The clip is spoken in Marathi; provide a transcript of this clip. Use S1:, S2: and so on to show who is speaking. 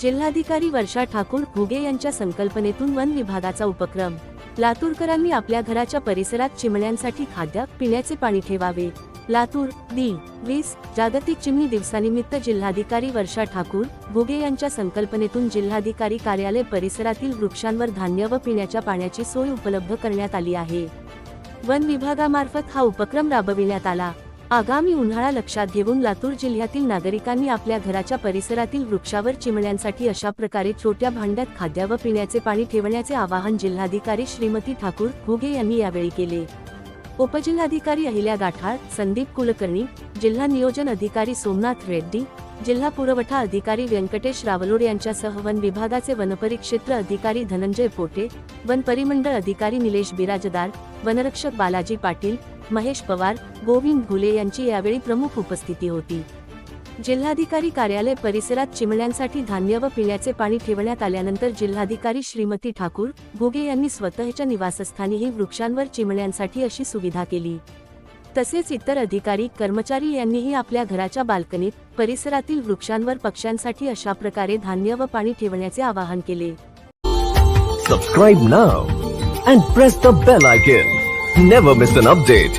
S1: जिल्हाधिकारी वर्षा ठाकूर घुगे यांच्या संकल्पनेतून वन विभागाचा उपक्रम. लातूरकरांनी आपल्या घराच्या परिसरात चिमण्यांसाठी खाद्य पिण्याचे पाणी ठेवावे. लातूर दी वीस जागतिक चिमणी दिवसानिमित्त जिल्हाधिकारी वर्षा ठाकूर घुगे यांच्या संकल्पनेतून जिल्हाधिकारी कार्यालय परिसरातील वृक्षांवर धान्य व पिण्याच्या पाण्याची सोय उपलब्ध करण्यात आली आहे. वन विभागामार्फत हा उपक्रम राबविण्यात आला. आगामी उन्हाळा लक्षात घेऊन लातूर जिल्ह्यातील नागरिकांनी आपल्या घराच्या परिसरातील वृक्षावर चिमण्यांसाठी अशा प्रकारे छोट्या भांड्यात खाद्य व पिण्याचे पाणी ठेवण्याचे आवाहन जिल्हाधिकारी श्रीमती ठाकूर घुगे यांनी यावेळी केले. उपजिल्हाधिकारी अहिल्या गाठाळ संदीप कुलकर्णी जिल्हा नियोजन अधिकारी सोमनाथ रेड्डी जिल्हा पुरवठा अधिकारी व्यंकटेश रावलोड यांच्यासह वन विभागाचे वनपरिक्षेत्र अधिकारी धनंजय पोटे वन परिमंडळ अधिकारी निलेश बिराजदार वनरक्षक बालाजी पाटील महेश पवार गोविंद घुले यांची यावेळी प्रमुख उपस्थिती होती. जिल्हाधिकारी कार्यालय परिसरात चिमण्यांसाठी धान्य व पिण्याचे पाणी ठेवण्यात आल्यानंतर जिल्हाधिकारी श्रीमती ठाकूर घुगे यांनी स्वतःच्या निवासस्थानीही वृक्षांवर चिमण्यांसाठी अशी सुविधा केली. तसेच इतर अधिकारी कर्मचारी यांनीही आपल्या घराच्या बाल्कनीत परिसरातील वृक्षांवर पक्ष्यांसाठी अशा प्रकारे धान्य व पाणी ठेवण्याचे आवाहन केले.
S2: Subscribe now and press the bell icon never miss an update